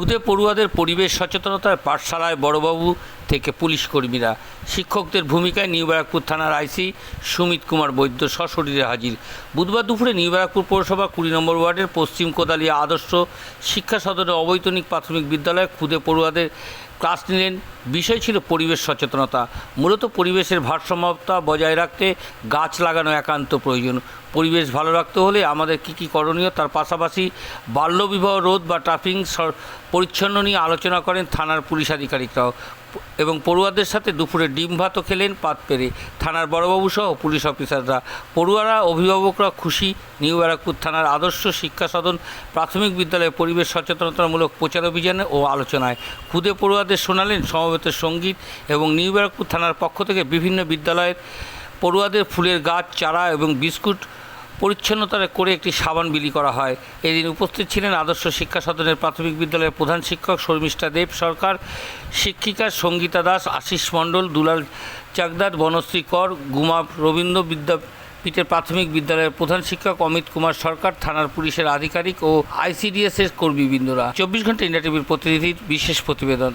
খুদে পড়ুয়াদের পরিবেশ সচেতনতায় পাঠশালায় বড়বাবু থেকে পুলিশ কর্মীরা। শিক্ষকদের ভূমিকায় নিউ ব্যারাকপুর থানার আইসি সুমিত কুমার বৈদ্য সশরীরে হাজির। বুধবার দুপুরে নিউ ব্যারাকপুর পৌরসভা কুড়ি নম্বর ওয়ার্ডের পশ্চিম কোদালিয়া আদর্শ শিক্ষা সদনের অবৈতনিক প্রাথমিক বিদ্যালয়ে খুদে পড়ুয়াদের ক্লাস নিলেন। বিষয় ছিল পরিবেশ সচেতনতা। মূলত পরিবেশের ভারসাম্যতা বজায় রাখতে গাছ লাগানো একান্ত প্রয়োজন। পরিবেশ ভালো রাখতে হলে আমাদের কি কি করণীয় তার পাশাপাশি বাল্যবিবাহ রোধ বা ট্রাফিং পরিচ্ছন্ন নিয়ে আলোচনা করেন থানার পুলিশ আধিকারিকরাও। এবং পড়ুয়াদের সাথে দুপুরে ডিম ভাতও খেলেন পাত পেরে। থানার বড়বাবু সহ পুলিশ অফিসাররা। পড়ুয়ারা, অভিভাবকরা খুশি। নিউ ব্যারাকপুর থানার আদর্শ শিক্ষা সদন, প্রাথমিক বিদ্যালয়ে পরিবেশ সচেতনতামূলক প্রচার অভিযানে ও আলোচনায়। খুদে পড়ুয়াদের শোনালেন সমবেতের সংগীত এবং নিউ ব্যারাকপুর থানার পক্ষ থেকে বিভিন্ন বিদ্যালয়ের পড়ুয়াদের ফুলের গাছ, চারা এবং বিস্কুট পরিচ্ছন্নতা করে একটি সাবান বিলি করা হয়। এদিন উপস্থিত ছিলেন আদর্শ শিক্ষা সদনের প্রাথমিক বিদ্যালয়ের প্রধান শিক্ষক শর্মিষ্ঠা দেব সরকার, শিক্ষিকা সঙ্গীতা দাস, আশিস মণ্ডল, দুলাল চাকদার, বনশ্রী কর, গুমা রবীন্দ্র বিদ্যাপীঠের প্রাথমিক বিদ্যালয়ের প্রধান শিক্ষক অমিত কুমার সরকার, থানার পুলিশের আধিকারিক ও আইসিডিএস এর কর্মীবৃন্দরা। চব্বিশ ঘণ্টা ইন্ডিয়া টিভির প্রতিনিধির বিশেষ প্রতিবেদন।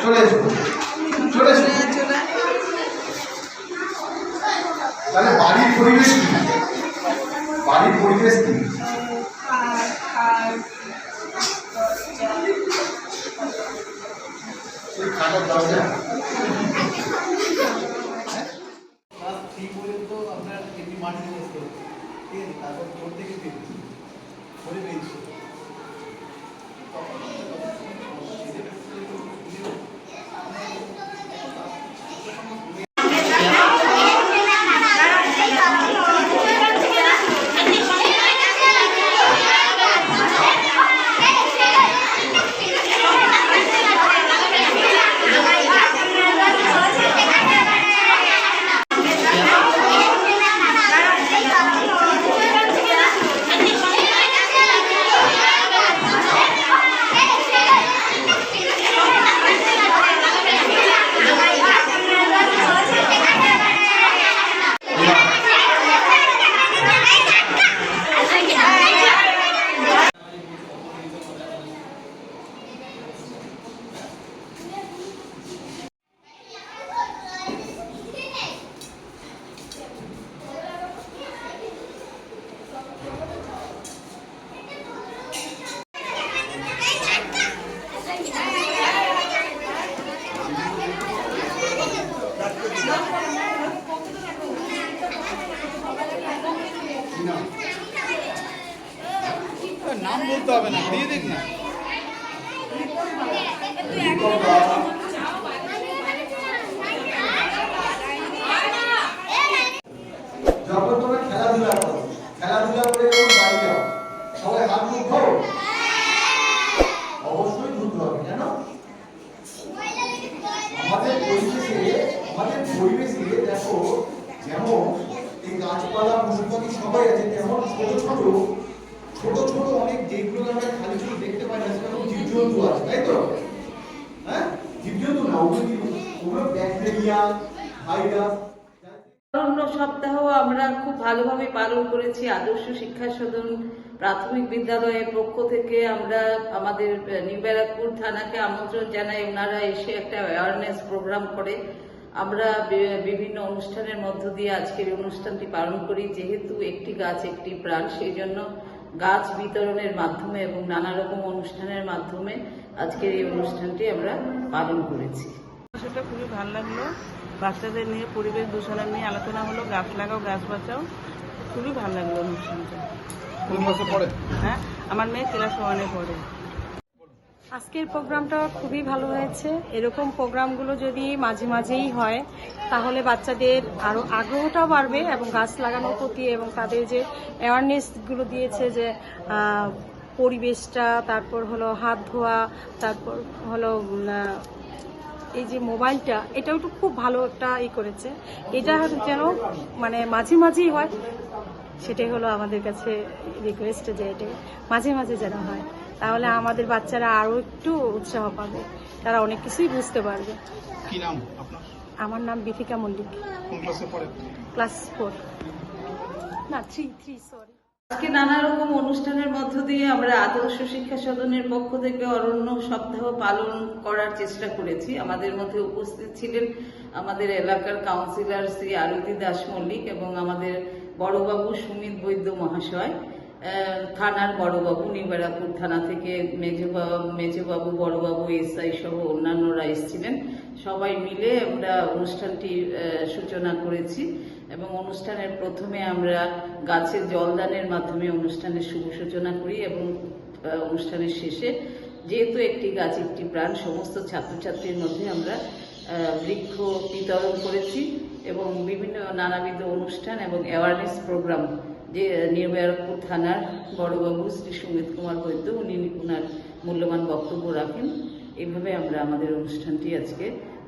চলে এসো চলে এসো তাহলে বাড়ির পরিবেশ কি বাড়ির পরিবেশ কি ওই দরজা আপনার এমনি মাটিতে ঠিক আছে, তারপর থেকে বেঞ্চ ফোরে নাম বলতে হবে না দিয়ে দেখ না। জীবজন্তু আছে তাই তো? হ্যাঁ? জীবজন্তু না, ওগুলো ব্যাকটেরিয়া ভাইরাস অরণ্য সপ্তাহ আমরা খুব ভালোভাবে পালন করেছি আদর্শ শিক্ষা সদন প্রাথমিক বিদ্যালয়ের পক্ষ থেকে। আমরা আমাদের নিউ ব্যারাকপুর থানাকে আমন্ত্রণ জানাই। ওনারা এসে একটা অ্যাওয়ারনেস প্রোগ্রাম করে। আমরা বিভিন্ন অনুষ্ঠানের মধ্য দিয়ে আজকের অনুষ্ঠানটি পালন করি। যেহেতু একটি গাছ একটি প্রাণ, সেই জন্য গাছ বিতরণের মাধ্যমে এবং নানা রকম অনুষ্ঠানের মাধ্যমে আজকের এই অনুষ্ঠানটি আমরা পালন করেছি। সেটা খুবই ভালো লাগল। বাচ্চাদের নিয়ে পরিবেশ দূষণের নিয়ে আলোচনা হলো। গাছ লাগাও গাছ বাঁচাও। খুবই ভালো লাগল অনুষ্ঠানটা। কোন হ্যাঁ আমার মেয়ে ক্লাস ওয়ানে পড়ে। আজকের প্রোগ্রামটা খুবই ভালো হয়েছে। এরকম প্রোগ্রামগুলো যদি মাঝে মাঝেই হয়, তাহলে বাচ্চাদের আরও আগ্রহটাও বাড়বে এবং গাছ লাগানোর প্রতি এবং তাদের যে অ্যাওয়ারনেসগুলো দিয়েছে যে পরিবেশটা, তারপর হলো হাত ধোয়া, তারপর হলো এই যে মোবাইলটা, এটাও একটু খুব ভালো একটা ই করেছে। এটা যেন মানে মাঝে মাঝেই হয়, সেটাই হলো আমাদের কাছে রিকোয়েস্ট যে এটা মাঝে মাঝে যেন হয়। তাহলে আমাদের বাচ্চারা আরও একটু উৎসাহ পাবে। তারা অনেক কিছুই বুঝতে পারবে। কি নাম আপনার? আমার নাম বিথিকা মল্লিক। কোন ক্লাসে পড়ে? Class four. না থ্রি থ্রি সরি আজকে নানা রকম অনুষ্ঠানের মধ্য দিয়ে আমরা আদর্শ শিক্ষা সদনের পক্ষ থেকে অরণ্য সপ্তাহ পালন করার চেষ্টা করেছি। আমাদের মধ্যে উপস্থিত ছিলেন আমাদের এলাকার কাউন্সিলর শ্রী আরতি দাস মল্লিক এবং আমাদের বড়বাবু সুমিত বৈদ্য মহাশয়। থানার বড়বাবু, নিবারাপুর থানা থেকে মেজবাবু মেজবাবু, বড়বাবু, এসআই সহ অন্যান্যরা এসেছিলেন। সবাই মিলে আমরা অনুষ্ঠানটি সূচনা করেছি এবং অনুষ্ঠানের প্রথমে আমরা গাছের জলদানের মাধ্যমে অনুষ্ঠানের শুভ সূচনা করি এবং অনুষ্ঠানের শেষে যেহেতু একটি গাছ, একটি প্রাণ, সমস্ত ছাত্রছাত্রীর মধ্যে আমরা বৃক্ষ বিতরণ করেছি এবং বিভিন্ন নানাবিধ অনুষ্ঠান এবং অ্যাওয়ারনেস প্রোগ্রাম যে নির্বারকপুর থানার বড়বাবু শ্রী সুমিত কুমার বৈদ্য উনি ওনার মূল্যবান বক্তব্য রাখেন। এইভাবে আমরা আমাদের অনুষ্ঠানটি আজকে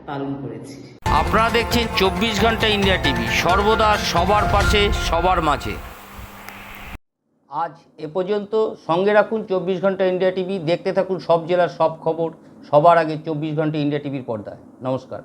পালন করেছি। আপনারা দেখছেন চব্বিশ ঘণ্টা ইন্ডিয়া টিভি সর্বদা সবার পাশে সবার মাঝে। আজ এ পর্যন্ত সঙ্গে রাখুন চব্বিশ ঘণ্টা ইন্ডিয়া টিভি দেখতে থাকুন সব জেলার সব খবর সবার আগে চব্বিশ ঘণ্টা ইন্ডিয়া টিভির পর্দায়। নমস্কার।